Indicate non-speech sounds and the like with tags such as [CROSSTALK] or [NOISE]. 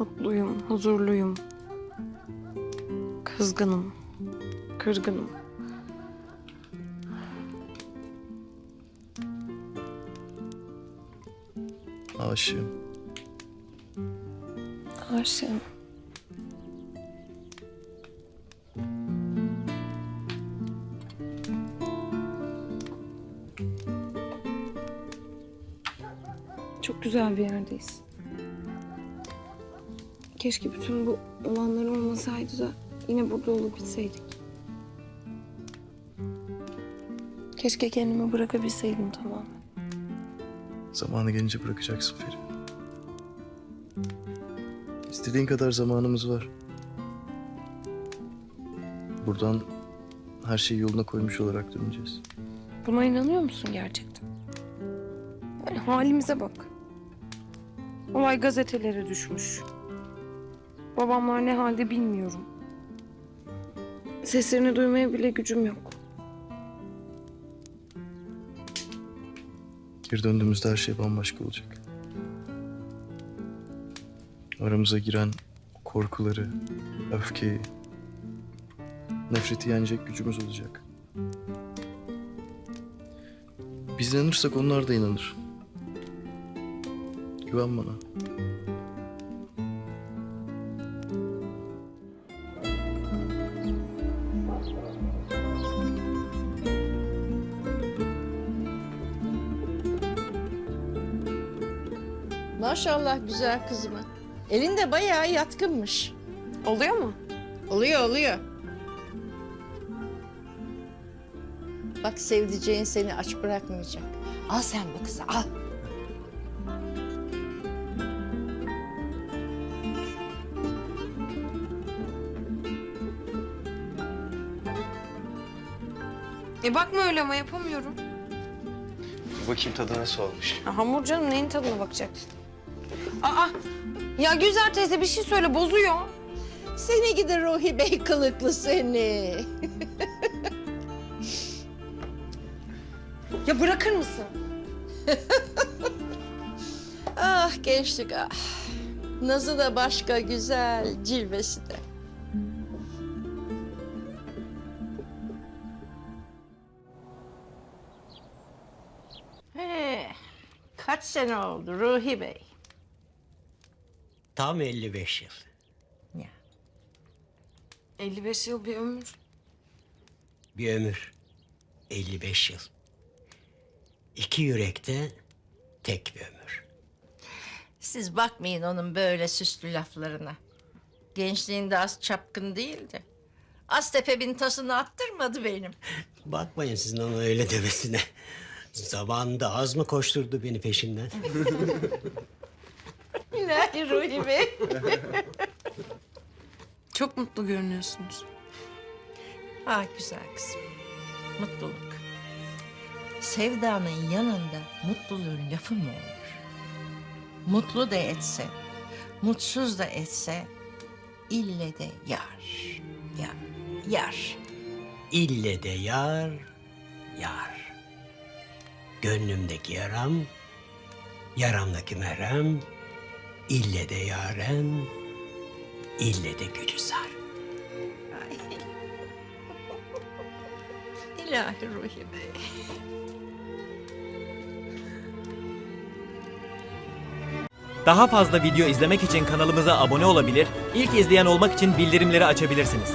Mutluyum, huzurluyum. Kızgınım, kırgınım. Aşığım. Aşığım. Çok güzel bir yerdeyiz. Keşke bütün bu olanlar olmasaydı da yine burada olup bitseydik. Keşke kendimi bırakabilseydim tamamen. Zamanı gelince bırakacaksın Feri. İstediğin kadar zamanımız var. Buradan her şeyi yoluna koymuş olarak döneceğiz. Buna inanıyor musun gerçekten? Yani halimize bak. Olay gazetelere düşmüş. Babamlar ne halde bilmiyorum. Seslerini duymaya bile gücüm yok. Geri döndüğümüzde her şey bambaşka olacak. Aramıza giren korkuları, öfkeyi, nefreti yenecek gücümüz olacak. Biz inanırsak onlar da inanır. Güven bana. Maşallah güzel kızıma. Elinde bayağı yatkınmış. Oluyor mu? Oluyor oluyor. Bak sevdiceğin seni aç bırakmayacak. Al sen bu kızı al. E bakma öyle ama yapamıyorum. Bakayım tadı nasıl olmuş. Ya hamur canım neyin tadına bakacaksın? Aa! Ya Güzel teyze bir şey söyle bozuyor. Seni gidi Ruhi Bey kılıklı seni. Ya bırakır mısın? [LAUGHS] Ah gençlik ah. Nazı da başka güzel, cilvesi de. Kaç sene oldu Ruhi Bey? Tam 55 yıl. Ya. 55 yıl bir ömür. Bir ömür. 55 yıl. İki yürekte tek bir ömür. Siz bakmayın onun böyle süslü laflarına. Gençliğinde az çapkın değildi. Aztepe bin tasını attırmadı benim. [LAUGHS] Bakmayın sizin ona öyle demesine. Zamanında az mı koşturdu beni peşinden? [LAUGHS] İlahi Ruhi Bey. Çok mutlu görünüyorsunuz. Ah güzel kızım. Mutluluk. Sevdanın yanında mutluluğun lafı mı olur? Mutlu da etse, mutsuz da etse ille de yar. Yar. Yar. İlle de yar, yar. Gönlümdeki yaram, yaramdaki merhem, ille de yaren, ille de gülüzar. Ay. İlahi Ruhi Bey. Daha fazla video izlemek için kanalımıza abone olabilir, ilk izleyen olmak için bildirimleri açabilirsiniz.